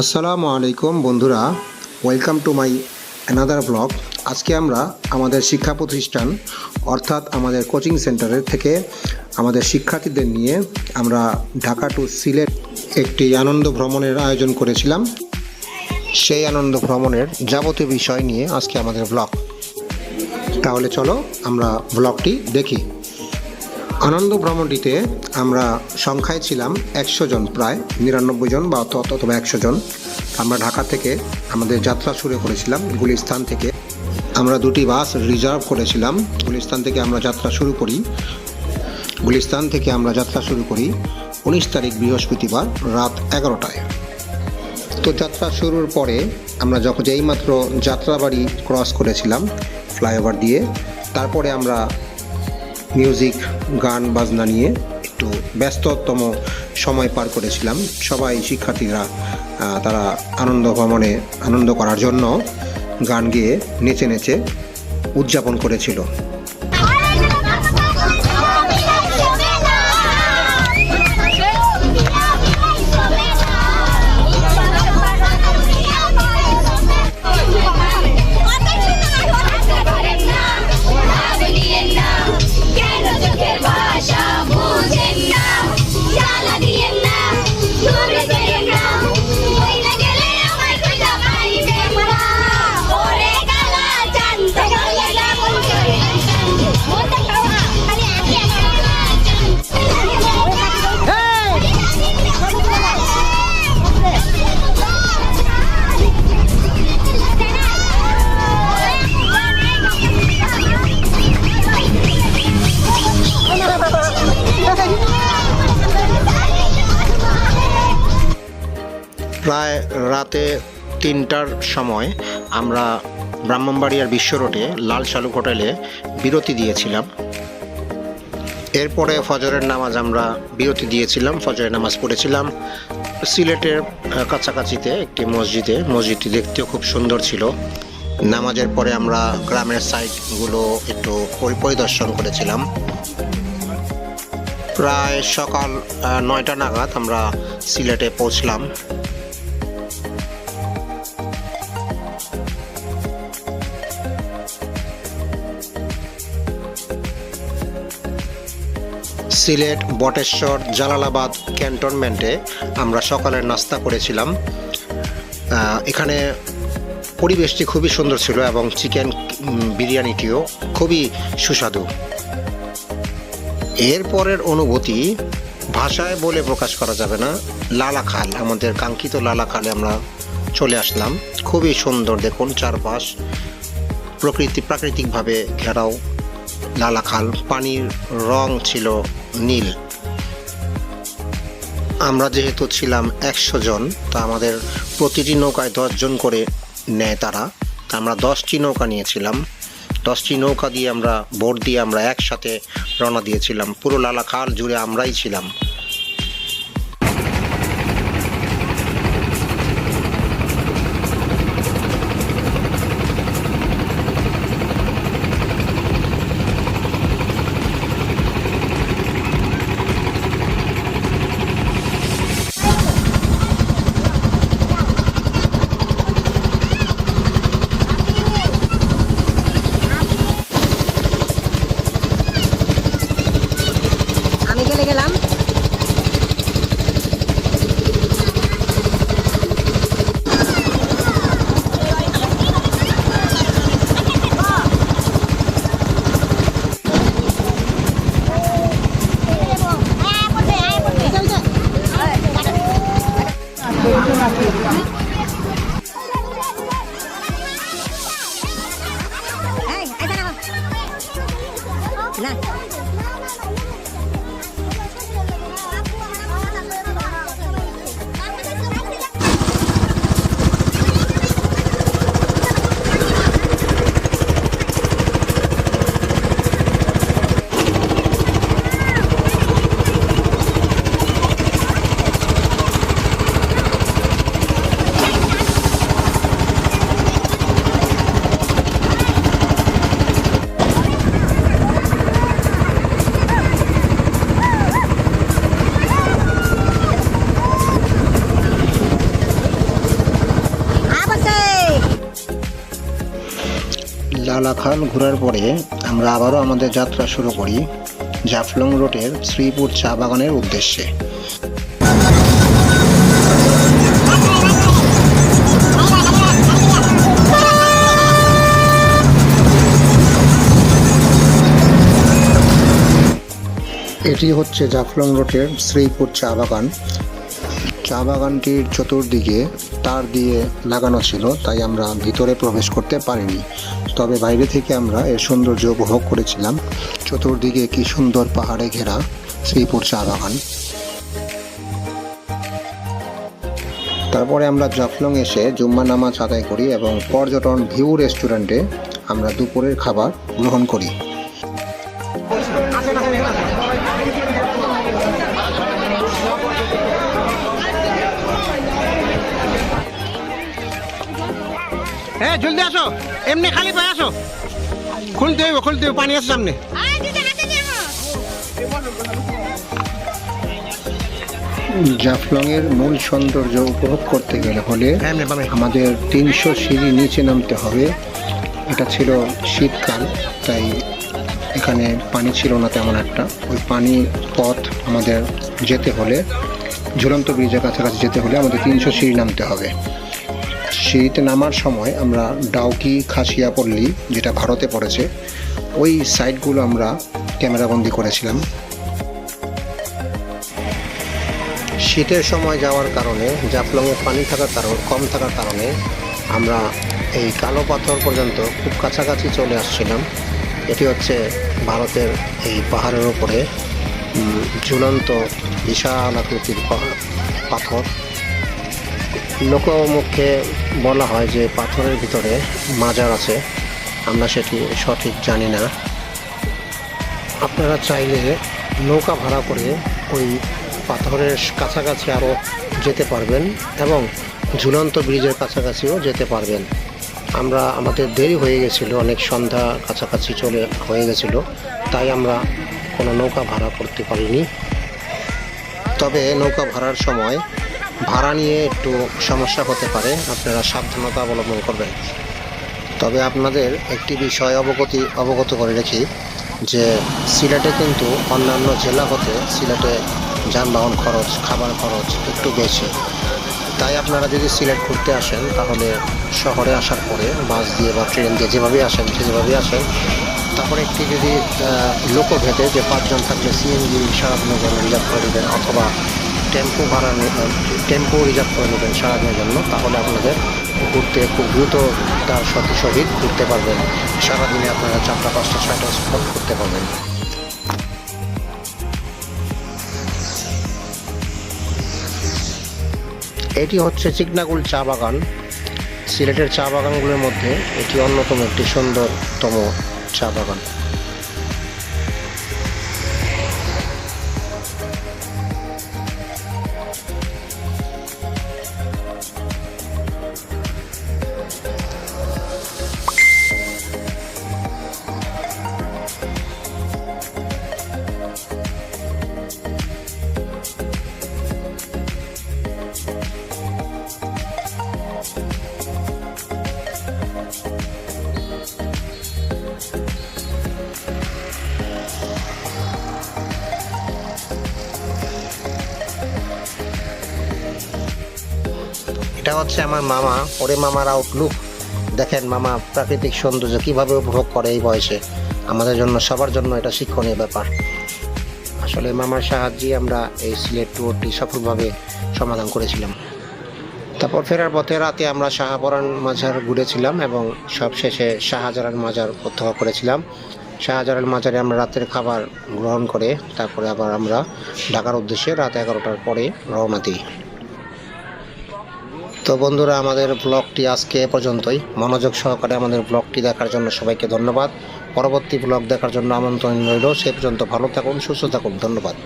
আসসালামু আলাইকুম বন্ধুরা। Welcome to my another blog আজকে আমরা আমাদের শিক্ষা প্রতিষ্ঠান, অর্থাৎ আমাদের কোচিং সেন্টারের থেকে আমাদের শিক্ষার্থীদের নিয়ে আমরা ঢাকা টু সিলেট একটি আনন্দ ভ্রমণের আয়োজন করেছিলাম। সেই আনন্দ ভ্রমণের যাবতীয় বিষয় নিয়ে আজকে আমাদের ব্লগ তাহলে চলো আমরা ব্লগটি দেখি। আনন্দ ভ্রমণটিতে আমরা সংখ্যায় ছিলাম একশো জন প্রায়, নিরানব্বই জন বা অত- অথবা একশো জন। আমরা ঢাকা থেকে আমাদের যাত্রা শুরু করেছিলাম গুলিস্তান থেকে। আমরা দুটি বাস রিজার্ভ করেছিলাম, গুলিস্তান থেকে আমরা যাত্রা শুরু করি। গুলিস্তান থেকে আমরা যাত্রা শুরু করি উনিশ তারিখ বৃহস্পতিবার রাত এগারোটায়। তো যাত্রা শুরুর পরে আমরা যখন যেইমাত্র যাত্রাবাড়ি ক্রস করেছিলাম, ফ্লাইওভার দিয়ে, তারপরে আমরা মিউজিক গান, বাজনা নিয়ে একটু ব্যস্ততম সময় পার করেছিলাম। সবাই শিক্ষার্থীরা তারা আনন্দ ভ্রমণে আনন্দ করার জন্য গান গেয়ে নেচে নেচে উদযাপন করেছিল। রাতে তিনটার সময় আমরা ব্রাহ্মণবাড়িয়ার বিশ্ব রোডে লাল শালুক হোটেলে বিরতি দিয়েছিলাম। এরপরে ফজরের নামাজ আমরা বিরতি দিয়েছিলাম, ফজরের নামাজ পড়েছিলাম। সিলেটের কাছাকাছিতে একটি মসজিদে, মসজিদটি দেখতেও খুব সুন্দর ছিল। নামাজের পরে আমরা গ্রামের সাইটগুলো একটু পরিদর্শন করেছিলাম। প্রায় সকাল নয়টা নাগাদ আমরা সিলেটে পৌঁছলাম। সিলেট, বটেশ্বর, জালালাবাদ ক্যান্টনমেন্টে আমরা সকালের নাস্তা করেছিলাম। এখানে পরিবেশটি খুবই সুন্দর ছিল এবং চিকেন বিরিয়ানিটিও খুবই সুস্বাদু। এরপরের অনুভূতি ভাষায় বলে প্রকাশ করা যাবে না লালাখাল আমাদের কাঙ্ক্ষিত লালাখালে আমরা চলে আসলাম। খুবই সুন্দর, দেখুন, চারপাশ প্রকৃতি, প্রাকৃতিকভাবে ঘেরাও লালাখাল পানির রং ছিল নীল। আমরা যেহেতু ছিলাম একশো জন, তা আমাদের প্রতিটি নৌকায় দশজন করে নেয় তারা। তা আমরা দশটি নৌকা নিয়েছিলাম। দশটি নৌকা দিয়ে আমরা বোর্ড দিয়ে আমরা একসাথে রওনা দিয়েছিলাম। পুরো লালা লালাখাল জুড়ে আমরাই ছিলাম। এই, ডালাখাল ঘোরার পরে আমরা আবারও আমাদের যাত্রা শুরু করি জাফলং রোডের শ্রীপুর চা বাগানের উদ্দেশ্যে। এটি হচ্ছে জাফলং রোডের শ্রীপুর চা বাগান। চা বাগানটির চতুর্দিকে তার দিয়ে লাগানো ছিল, তাই আমরা ভিতরে প্রবেশ করতে পারিনি। তবে বাইরে থেকে আমরা এর সৌন্দর্য উপভোগ করেছিলাম। চতুর্দিকে কি সুন্দর পাহাড়ে ঘেরা শ্রীপুর চা বাগান। তারপরে আমরা জাফলং এসে জুম্মা নামাজ আদায় করি এবং পর্যটন ভিউ রেস্টুরেন্টে আমরা দুপুরের খাবার গ্রহণ করি। জলদি আসো। এমনি খালি পায়ে আসো। খুলতে হইব খুলতে হইব পানি আছে সামনে। জাফলংয়ের মূল সৌন্দর্য উপভোগ করতে গেলে হলে হ্যাঁ আমাদের তিনশো সিঁড়ি নিচে নামতে হবে। এটা ছিল শীতকাল তাই এখানে পানি ছিল না তেমন একটা। ওই পানি পথ আমাদের যেতে হলে ঝুলন্ত ব্রিজের কাছাকাছি যেতে হলে আমাদের তিনশো সিঁড়ি নামতে হবে। সিঁড়িতে নামার সময় আমরা ডাউকি খাসিয়াপল্লী যেটা ভারতে পড়েছে, ওই সাইটগুলো আমরা ক্যামেরাবন্দি করেছিলাম। শীতের সময় যাওয়ার কারণে, জাফলংয়ে পানি থাকার কারণ, কম থাকার কারণে আমরা এই কালো পাথর পর্যন্ত খুব কাছাকাছি চলে আসছিলাম। এটি হচ্ছে ভারতের এই পাহাড়ের উপরে ঝুলন্ত বিশাল আকৃতির পাথর। লোকমুখে বলা হয় যে পাথরের ভিতরে মাজার আছে। আমরা সেটি সঠিক জানি না। আপনারা চাইলে নৌকা ভাড়া করে ওই পাথরের কাছাকাছি আরও যেতে পারবেন এবং ঝুলন্ত ব্রিজের কাছাকাছিও যেতে পারবেন। আমরা, আমাদের দেরি হয়ে গেছিল, অনেক সন্ধ্যা কাছাকাছি চলে হয়ে গেছিল, তাই আমরা কোনো নৌকা ভাড়া করতে পারিনি। তবে নৌকা ভাড়ার সময় ভাড়া নিয়ে একটু সমস্যা হতে পারে, আপনারা সাবধানতা অবলম্বন করবেন। তবে আপনাদের একটি বিষয় অবগতি, অবগত করে রাখি, যে সিলেটে কিন্তু অন্যান্য জেলা হতে সিলেটে যানবাহন খরচ, খাবার খরচ একটু বেশি। তাই আপনারা যদি সিলেট ঘুরতে আসেন, তাহলে শহরে আসার পরে বাস দিয়ে বা ট্রেন দিয়ে যেভাবেই আসেন যেভাবেই আসেন। তারপরে একটি যদি লোকো ভেদে যে পাঁচজন থাকলে সিএনজি সারাদিনের জন্য রিজার্ভ করে দেবেন, অথবা টেম্পো ভাড়া টেম্পো রিজার্ভ করে নেবেন সারাদিনের জন্য, তাহলে আপনাদের ঘুরতে খুব দ্রুত তার সাথে সহিত ঘুরতে পারবেন। সারাদিনে আপনারা চারটা, পাঁচটা, ছয়টা স্পট করতে পারবেন। এটি হচ্ছে চিকনাগুল চা বাগান। সিলেটের চা বাগানগুলোর মধ্যে এটি অন্যতম একটি সুন্দরতম চা বাগান। হচ্ছে আমার মামা, ওরে মামার আউটলুক দেখেন মামা, প্রাকৃতিক সৌন্দর্য কীভাবে উপভোগ করে এই বয়সে? আমাদের জন্য, সবার জন্য এটা শিক্ষণীয় ব্যাপার। আসলে মামার সাহায্যে আমরা এই সিলেট ট্যুরটি সফলভাবে সমাধান করেছিলাম। তারপর ফেরার পথে রাতে আমরা শাহপরান মাজার ঘুরেছিলাম এবং সবশেষে শাহজালাল মাজার প্রত্যাহার করেছিলাম। শাহজালাল মাজারে আমরা রাতের খাবার গ্রহণ করে, তারপরে আবার আমরা ঢাকার উদ্দেশ্যে রাত এগারোটার পরে রওনা দিই। তো বন্ধুরা, আমাদের ব্লগটি আজকে এ পর্যন্তই। মনোযোগ সহকারে আমাদের ব্লগটি দেখার জন্য সবাইকে ধন্যবাদ। পরবর্তী ব্লগ দেখার জন্য আমন্ত্রণ রইল। সে পর্যন্ত ভালো থাকুন, সুস্থ থাকুন। ধন্যবাদ।